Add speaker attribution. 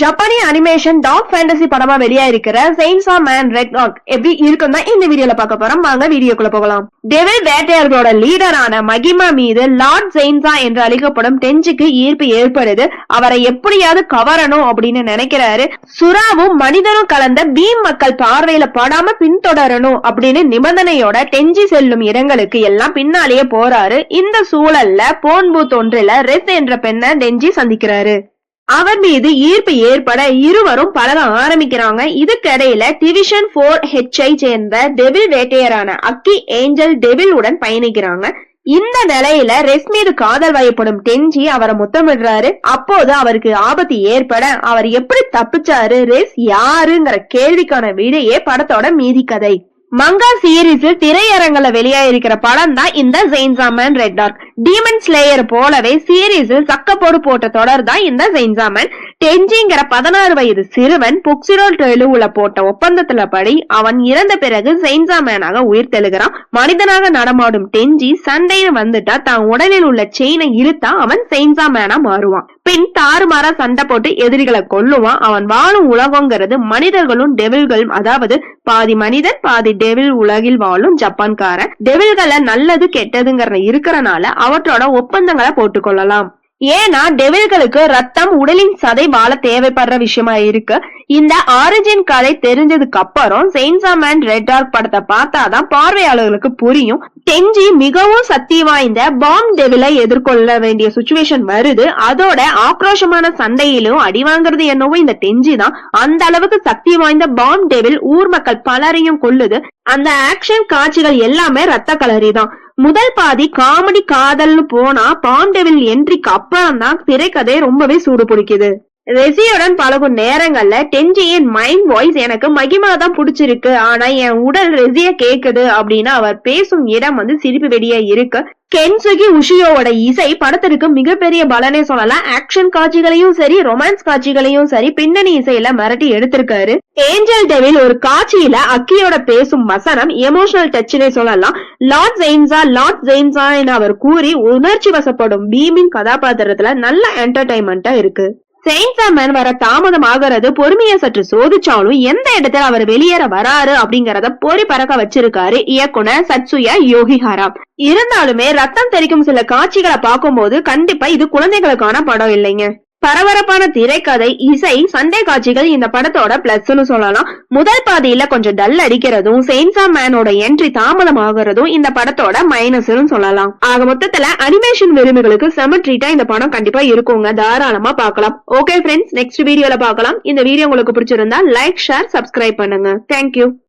Speaker 1: ஜப்பானிய animation talk fantasy படமா வெளியா இருக்கிற chainsaw man red dog எப்படி இருக்கும் தான் இந்த வீடியோல பார்க்க போறோம். வாங்க வீடியோக்குள்ள போகலாம். டெவில் வேட்டையர்களோட லீடரான மகிமா மீது லார்ட் செயின்ஸா என்று அழைக்கப்படும் டெஞ்சுக்கு ஈர்ப்பு ஏற்படுது. அவரை எப்படியாவது கவரணும் அப்படின்னு நினைக்கிறாரு. சுறாவும் மனிதனும் கலந்த பீம் மக்கள் பார்வையில படாம பின்தொடரணும் அப்படின்னு நிபந்தனையோட டெஞ்சி செல்லும் இடங்களுக்கு எல்லாம் பின்னாலேயே போறாரு. இந்த சூழல்ல போன் பூத் ஒன்றில ரெஸ் என்ற பெண்ணை டெஞ்சி சந்திக்கிறாரு. அவர் மீது ஈர்ப்பு ஏற்பட இருவரும் பழக ஆரம்பிக்கிறாங்க. இதுக்கிடையில டிவிஷன் போர் ஹெச்ஐ சேர்ந்த டெவில் வேட்டையரான அக்கி ஏஞ்சல் டெவில் உடன் பயணிக்கிறாங்க. இந்த நிலையில ரெஸ் மீது காதல் வயப்படும் டென்ஜி அவரை முத்தமிடுறாரு அப்போது அவருக்கு ஆபத்து ஏற்பட அவர் எப்படி தப்பிச்சாரு? ரெஸ் யாருங்கிற கேள்விக்கான விடையே படத்தோட மீதி கதை. மங்கா சீரீஸில் திரையரங்குல வெளியாயிருக்கிற படம் தான் இந்த chainsaw man red dark demon slayer போலவே சீரீஸில் சக்கப்போடு போட்ட தொடர் தான் இந்த ஜெயின்சாமன் கெஞ்சிங்கிற பதினாறு வயது சிறுவன் புக்சிரோல் டெலுவுல போட்ட ஒப்பந்தத்துல படி அவன் இறந்த பிறகு செயின்சாமேனாக உயிர் தெழுகிறான். மனிதனாக நடமாடும் டெஞ்சி சண்டைன்னு வந்துட்டா தான் உடலில் உள்ள செயினை இழுத்தா அவன் செயின்சாமேனா மாறுவான். பின் தாறுமாறா சண்டை போட்டு எதிரிகளை கொல்லுவான். அவன் வாழும் உலகங்கிறது மனிதர்களும் டெவில்களும் அதாவது பாதி மனிதன் பாதி டெவில் உலகில் வாழும் ஜப்பான்காரன். டெவில்களை நல்லது கெட்டதுங்கிற இருக்கிறனால அவற்றோட ஒப்பந்தங்களை போட்டுக்கொள்ளலாம். ஏன்னா டெவில்களுக்கு ரத்தம் உடலின் சதை வாழ தேவைப்படுற விஷயமா இருக்கு. இந்த ஆரிஜின் கதை தெரிஞ்சதுக்கு அப்புறம் செயின்சா மேன் ரெட் டார்க் படத்தை பார்த்தாதான் பார்வையாளர்களுக்கு புரியும். டெஞ்சி மிகவும் சக்தி வாய்ந்த பாம் டெவிலை எதிர்கொள்ள வேண்டிய சுச்சுவேஷன் வருது. அதோட ஆக்ரோஷமான சண்டையிலும் அடி வாங்குறது என்னவோ இந்த டெஞ்சி தான் அந்த அளவுக்கு சக்தி வாய்ந்த பாம் டெவில் ஊர் மக்கள் பலரையும் கொள்ளுது அந்த ஆக்ஷன் காட்சிகள் எல்லாமே ரத்த கலரி தான் முதல் பாதி காமெடி காதல்னு போனா பாண்டவில் என்ட்ரிக்கு அப்புறம் தான் திரைக்கதை ரொம்பவே சூடு பிடிக்குது. ரெசியுடன் பழகும் நேரங்கள்ல டென்ஜியின் மைண்ட் வாய்ஸ் எனக்கு மகிமா தான் பிடிச்சிருக்கு. ஆனா என் உடல் ரெசிய கேக்குது அப்படின்னு அவர் பேசும் இடம் வந்து சிரிப்பு வெளியே இருக்கு. கென்சுகி உஷியோவோட இசை படத்திற்கு மிகப்பெரிய பலனே சொல்லலாம். ஆக்ஷன் காட்சிகளையும் சரி ரொமான்ஸ் காட்சிகளையும் சரி பின்னணி இசையில மிரட்டி எடுத்திருக்காரு. ஏஞ்சல் டெவில் ஒரு காட்சியில அக்கியோட பேசும் வசனம் எமோஷனல் டச்னே சொல்லலாம். லார்ட் ஜெயின்ஸா லார்ட் ஜெயின்ஸா என அவர் கூறி உணர்ச்சி வசப்படும் பீமின் கதாபாத்திரத்துல நல்ல என்டர்டைன்மெண்டா இருக்கு. செயின்சா மேன் வர தாமதம் ஆகிறது பொறுமையை சற்று சோதிச்சாலும் எந்த இடத்துல அவர் வெளியேற வராரு அப்படிங்கறத பொறி பறக்க வச்சிருக்காரு இயக்குனர் சத்சுயா யோகிஹாரா. இருந்தாலுமே ரத்தம் தெரிக்கும் சில காட்சிகளை பார்க்கும்போது கண்டிப்பா இது குழந்தைகளுக்கான படம் இல்லைங்க. பரபரப்பான திரைக்கதை இசை சண்டை காட்சிகள் இந்த படத்தோட பிளஸ்னு சொல்லலாம். முதல் பாதியில கொஞ்சம் டல் அடிக்கிறதும் செயின்சா மேனோட என்ட்ரி தாமதம் ஆகுறதும் இந்த படத்தோட மைனஸ்னு சொல்லலாம். ஆக மொத்தத்துல அனிமேஷன் விரும்புகளுக்கு செம ட்ரீட்டா இந்த படம் கண்டிப்பா இருக்குங்க. தாராளமா பார்க்கலாம். ஓகே ஃப்ரெண்ட்ஸ் நெக்ஸ்ட் வீடியோல பார்க்கலாம். இந்த வீடியோ உங்களுக்கு பிடிச்சிருந்தா லைக் ஷேர் சப்ஸ்கிரைப் பண்ணுங்க. Thank you